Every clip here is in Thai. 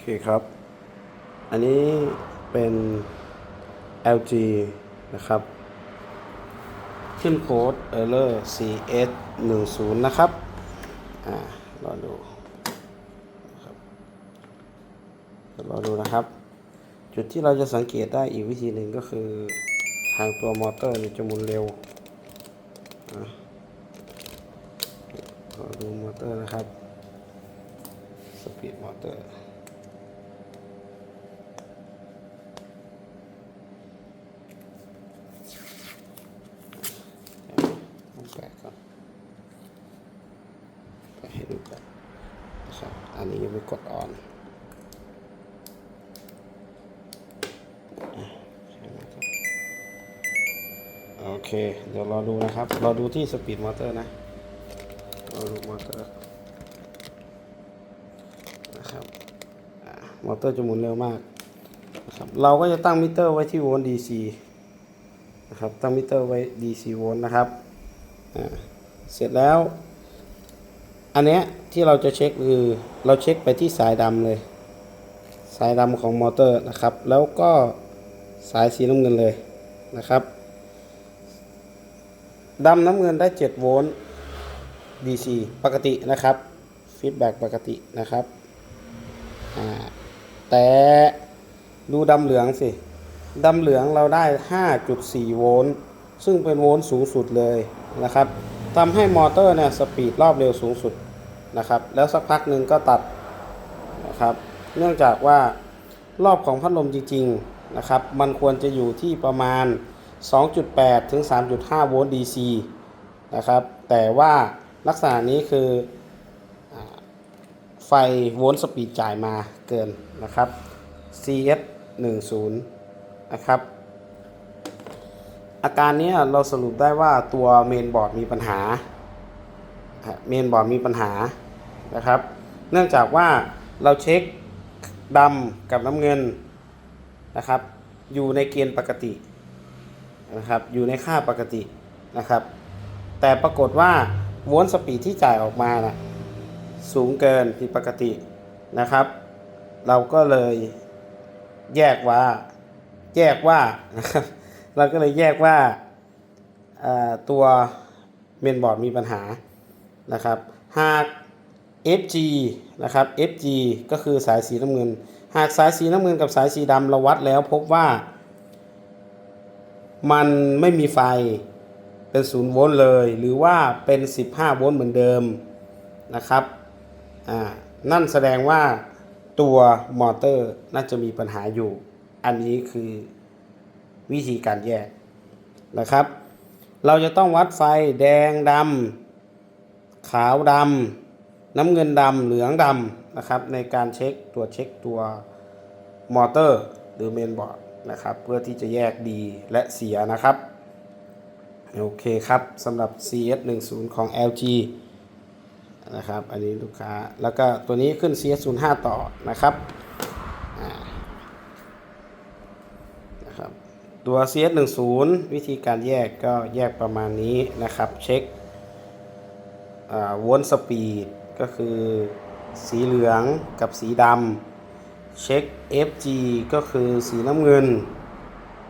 เคครับ อันนี้เป็น LG นะครับ ขึ้นโค้ด error CS 1 0นะครับ อ่ารอดูนะครับรอดูนะครับ จุดที่เราจะสังเกตได้อีกวิธีหนึ่งก็คือ ทางตัวมอเตอร์มีจะหมุนเร็วอะรอดูมอเตอร์นะครับ สปีดมอเตอร์ ต้อง แปะก่อนแปให้ดูก่อนนะครับอันนี้ยังไม่กดออนโอเค เดี๋ยวรอดูนะครับ รอดูที่สปีดมอเตอร์นะรอดูมอเตอร์นะครับมอเตอร์จะหมุนเร็วมากนะครับเราก็จะตั้งมิเตอร์ไว้ที่โวลต์ DC นะครับ ตั้งมิเตอร์ไว้ DC โวลต์นะครับ เสร็จแล้ว อันเนี้ยที่เราจะเช็คคือเราเช็คไปที่สายดำเลย สายดำของมอเตอร์นะครับ แล้วก็สายสีน้ำเงินเลยนะครับดำน้ำเงินได้ 7 โวลต์ DC ปกตินะครับฟีดแบ็ปกตินะครับ แต่ดูดำเหลืองสิ ดำเหลืองเราได้ 5.4 โวลต์ ซึ่งเป็นโวลต์สูงสุดเลยนะครับทำให้มอเตอร์เนี่ยสปีดรอบเร็วสูงสุดนะครับแล้วสักพักหนึ่งก็ตัดนะครับเนื่องจากว่ารอบของพัดลมจริงๆนะครับมันควรจะอยู่ที่ประมาณ 2.8 ถึง 3.5 โวลต์ DC นะครับแต่ว่าลักษณะนี้คือไฟโวลต์สปีดจ่ายมาเกินนะครับ CS 10นะครับ อาการนี้เราสรุปได้ว่าตัวเมนบอร์ดมีปัญหาเมนบอร์ดมีปัญหานะครับ เนื่องจากว่าเราเช็คดำกับน้ำเงินนะครับ อยู่ในเกณฑ์ปกตินะครับ อยู่ในค่าปกตินะครับ แต่ปรากฏว่าโวลต์สปีดที่จ่ายออกมานะสูงเกินผิดปกตินะครับ เราก็เลยแยกว่าแยกว่านะครับ เราก็เลยแยกว่าตัวเมนบอร์ดมีปัญหานะครับ หาก FG นะครับ FG ก็คือสายสีน้ำเงิน หากสายสีน้ำเงินกับสายสีดำเราวัดแล้วพบว่า มันไม่มีไฟเป็นศูนย์โวลต์เลย หรือว่าเป็น 15 โวลต์เหมือนเดิมนะครับอ่านั่นแสดงว่าตัวมอเตอร์น่าจะมีปัญหาอยู่ อันนี้คือ วิธีการแยกนะครับ เราจะต้องวัดไฟแดงดำขาวดำน้ำเงินดำเหลืองดำนะครับในการเช็คตัวเช็คตัวมอเตอร์หรือเมนบอร์ดนะครับ เพื่อที่จะแยกดีและเสียนะครับ โอเคครับสำหรับ CS10 ของ LG นะครับ อันนี้ลูกค้า แล้วก็ตัวนี้ขึ้น CS05 ต่อนะครับอ่า นะครับ ตัว CS10 วิธีการแยกก็แยกประมาณนี้นะครับ เช็ควนสปีดก็คือสีเหลืองกับสีดำเช็ค FG ก็คือสีน้ำเงิน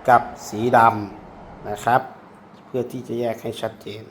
กับสีดำนะครับ เพื่อที่จะแยกให้ชัดเจน